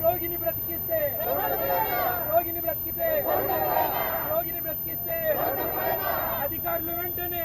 రోగిని బ్రతికిస్తే రోగిని బ్రతికితే రోగిని బ్రతికిస్తే అధికారులు వెంటనే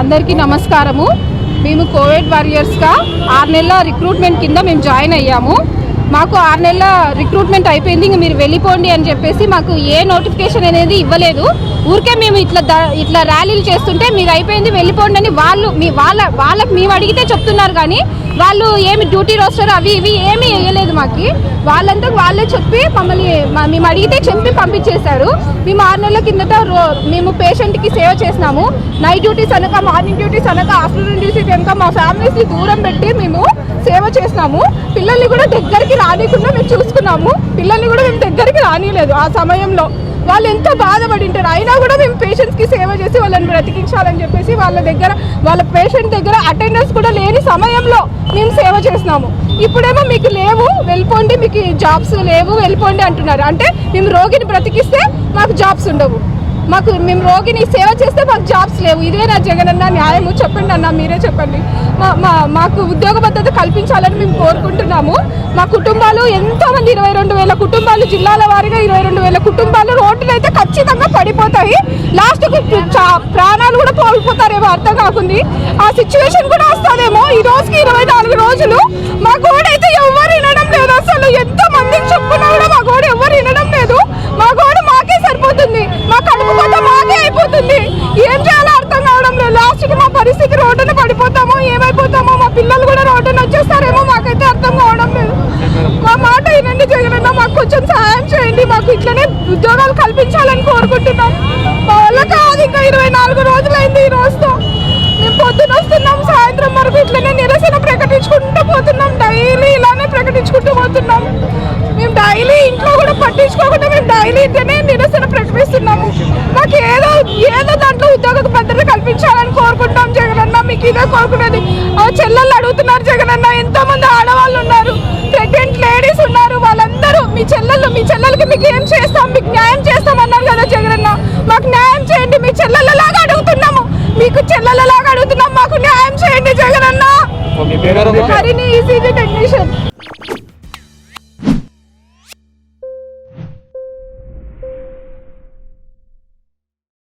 అందరికీ నమస్కారము. మేము కోవిడ్ వారియర్స్గా ఆరు నెలల రిక్రూట్మెంట్ కింద మేము జాయిన్ అయ్యాము. మాకు ఆరు నెలల రిక్రూట్మెంట్ అయిపోయింది ఇంక మీరు వెళ్ళిపోండి అని చెప్పేసి మాకు ఏ నోటిఫికేషన్ అనేది ఇవ్వలేదు. ఊరికే మేము ఇట్లా ఇట్లా ర్యాలీలు చేస్తుంటే మీరు అయిపోయింది వెళ్ళిపోండి అని వాళ్ళు మీ వాళ్ళ వాళ్ళకి మేము అడిగితే చెప్తున్నారు కానీ వాళ్ళు ఏమి డ్యూటీ రోస్టర్ అవి ఇవి ఏమీ వేయలేదు మాకు. వాళ్ళంతా వాళ్ళే చెప్పి మమ్మల్ని మేము అడిగితే చెప్పి పంపించేశారు. మేము ఆరు నెలల కిందట రో- మేము పేషెంట్కి సేవ చేసినాము. నైట్ డ్యూటీస్ అనక మార్నింగ్ డ్యూటీస్ అనక ఆఫ్టర్నూన్ డ్యూటీస్ కనుక మా ఫ్యామిలీస్ని దూరం పెట్టి మేము సేవ చేసినాము. పిల్లల్ని కూడా దగ్గరికి రానికుండా మేము చూసుకున్నాము. పిల్లల్ని కూడా మేము దగ్గరికి రానిలేదు ఆ సమయంలో. వాళ్ళు ఎంత బాధపడి ఉంటారు. అయినా కూడా మేము పేషెంట్స్కి సేవ చేసి వాళ్ళని బ్రతికించాలని చెప్పేసి వాళ్ళ దగ్గర వాళ్ళ పేషెంట్ దగ్గర అటెండెన్స్ కూడా లేని సమయంలో మేము సేవ చేసినాము. ఇప్పుడేమో మీకు లేవు వెళ్ళిపోండి మీకు జాబ్స్ లేవు వెళ్ళిపోండి అంటున్నారు. అంటే మేము రోగిని బ్రతికిస్తే మాకు జాబ్స్ ఉండవు. మాకు మేము రోగిని సేవ చేస్తే మాకు జాబ్స్ లేవు. ఇదే నా జగన్ అన్న న్యాయము చెప్పండి అన్న మీరే చెప్పండి. మా మా మాకు ఉద్యోగ భద్రత కల్పించాలని మేము కోరుకుంటున్నాము. మా కుటుంబాలు ఎంతోమంది ఇరవై రెండు వేల కుటుంబాలు జిల్లాల వారీగా ఇరవై రెండు వేల కుటుంబాలు రోడ్లు అయితే ఖచ్చితంగా పడిపోతాయి. లాస్ట్కు ప్రాణాలు కూడా కోల్పోతారేమో అర్థం కాకుంది. ఆ సిచ్యువేషన్ కూడా వస్తుందేమో. ఈ రోజుకి ఇరవై నాలుగు రోజులు మాకు గోడ అయితే ఎవరు వినడం లేదు అసలు ఎంత మందికి చెప్పుకున్నా కూడా మా గోడ ఎవరు వినడం లేదు మా గోడ మాకే సరిపోతుంది మా కడుపు కొత్త మాకే అయిపోతుంది ఏం చేయాలో అర్థం కావడం లేదు లాస్ట్కి మా పరిస్థితి రోడ్డున పడిపోతామో ఏమైపోతామో మా పిల్లలు కూడా రోడ్డున వచ్చేస్తారేమో మాకైతే అర్థం కావడం లేదు. మా మాట వినండి జగనన్న మాకు కొంచెం సహాయం చేయండి. మాకు ఇట్లనే ఉద్యోగాలు కల్పించాలని కోరుకుంటున్నాం. మా వల్ల కాదు ఇంకా ఇరవై నాలుగు రోజులైంది ఈ రోజుతో. మేము పొద్దున వస్తున్నాం సాయంత్రం వరకు ఇట్లనే నిరసన ప్రకటించుకుంటూ పోతున్నాం. డైలీ ఇలానే ప్రకటించుకుంటూ పోతున్నాం. మేము డైలీ ఇంట్లో కూడా పట్టించుకోకుండా మేము డైలీ ఇట్లనే నిరసన ప్రకటిస్తున్నాము. మాకు ఏదో ఏదో దాంట్లో ఉద్యోగ భద్రత ఇదే కోరుకునేది ఆ చెల్లెళ్ళు అడుగుతున్నారు జగనన్న ఎంతో మంది ఆడవాళ్ళు ఉన్నారు ప్రెగ్నెంట్ లేడీస్ ఉన్నారు వాళ్ళందరూ మీ చెల్లెళ్ళు మీ చెల్లెలకి మీకు ఏం చేస్తాం మీకు న్యాయం చేస్తాం అన్నారు కదా జగనన్న మాకు న్యాయం చేయండి మీ చెల్లెళ్ళలాగా అడుగుతున్నాము. మీకు చెల్లెళ్ళలాగా అడుగుతున్నాం మాకు న్యాయం చేయండి జగనన్న హరిని ఈసీజీ టెక్నీషియన్.